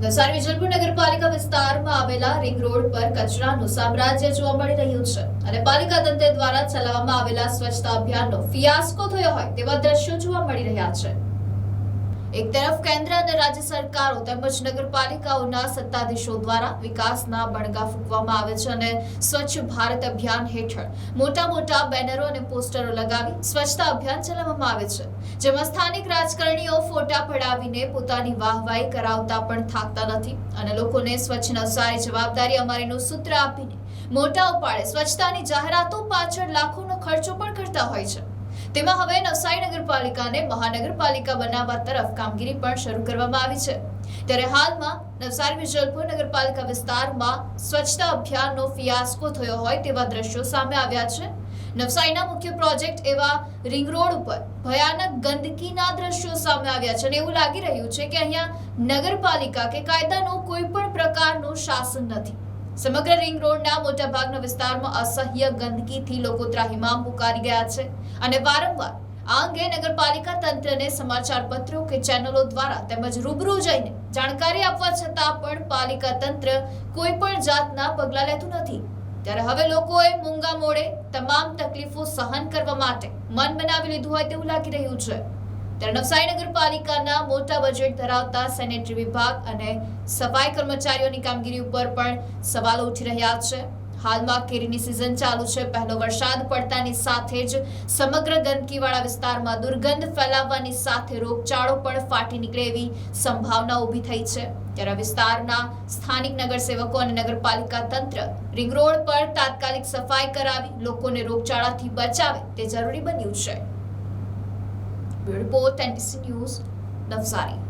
નવસારી વિજલપુર નગરપાલિકા વિસ્તારમાં આવેલા રિંગ રોડ પર કચરાનું સામ્રાજ્ય જોવા મળી રહ્યું છે અને પાલિકા તંત્ર દ્વારા ચલાવવામાં આવેલા સ્વચ્છતા અભિયાનનો ફિયાસ્કો થયો હોય તેવા દ્રશ્યો જોવા મળી રહ્યા છે. એક તરફ કેન્દ્ર અને રાજ્ય સરકારો તેમજ નગરપાલિકાઓના સત્તાધીશો દ્વારા વિકાસના બણગા ફૂંકવામાં આવે છે અને સ્વચ્છ ભારત અભિયાન હેઠળ મોટા મોટા બેનરો અને પોસ્ટરો લગાવી સ્વચ્છતા અભિયાન ચલાવવામાં આવે છે. જેમાં સ્થાનિક રાજકારણીઓ ફોટા પડાવીને પોતાની વાહવાહી કરાવતા પણ થાકતા નથી અને લોકોને સ્વચ્છ સારી જવાબદારી અમારીનું સૂત્ર આપીને મોટા ઉપાડે સ્વચ્છતાની જાહેરાતો પાછળ લાખોનો ખર્ચો પણ કરતા હોય છે. તેમાં હવે નવસારી નગરપાલિકાને મહાનગરપાલિકા બનાવવા તરફ કામગીરી પણ શરૂ કરવામાં આવી છે. ત્યારે હાલમાં નવસારી વિજલપુર નગરપાલિકા વિસ્તારમાં સ્વચ્છતા અભિયાનનો ફિયાસ્કો થયો હોય તેવા દ્રશ્યો સામે આવ્યા છે. નવસારીના મુખ્ય પ્રોજેક્ટ એવા રિંગ રોડ ઉપર ભયાનક ગંદકીના દ્રશ્યો સામે આવ્યા છે અને એવું લાગી રહ્યું છે કે અહીંયા નગરપાલિકા કે કાયદાનું કોઈ પણ પ્રકારનું શાસન નથી. સમગ્ર રિંગ રોડના મોટા ભાગના વિસ્તારમાં અસહ્ય ગંદકીથી લોકો ત્રાહિમામ પુકારી ગયા છે અને વારંવાર આ અંગે નગરપાલિકા તંત્રને સમાચાર પત્રો કે ચેનલો દ્વારા તેમજ રૂબરૂ જઈને જાણકારી આપવા છતાં પણ પાલિકા તંત્ર કોઈ પણ જાતના પગલાં લેતું નથી. ત્યારે હવે લોકોએ મૂંગા મોડે તમામ તકલીફો સહન કરવા માટે મન બનાવી લીધું હોય તેવું લાગી રહ્યું છે. ત્યારે નવસારી નગરપાલિકાના મોટા બજેટ ધરાવતા સેનેટરી વિભાગ અને સફાઈ કર્મચારીઓની કામગીરી ઉપર પણ સવાલો ઉઠી રહ્યા છે. હાલમાં કેરીની સિઝન ચાલુ છે. પહેલો વરસાદ પડતાની સાથે જ સમગ્ર ગંદકીવાળા વિસ્તારમાં દુર્ગંધ ફેલાવવાની સાથે રોગચાળો પણ ફાટી નીકળે એવી સંભાવના ઊભી થઈ છે. ત્યારે વિસ્તારના સ્થાનિક નગરસેવકો અને નગરપાલિકા તંત્ર રિંગ રોડ પર તાત્કાલિક સફાઈ કરાવી લોકોને રોગચાળાથી બચાવે તે જરૂરી બન્યું છે. Beautiful tennyson used Nafsari.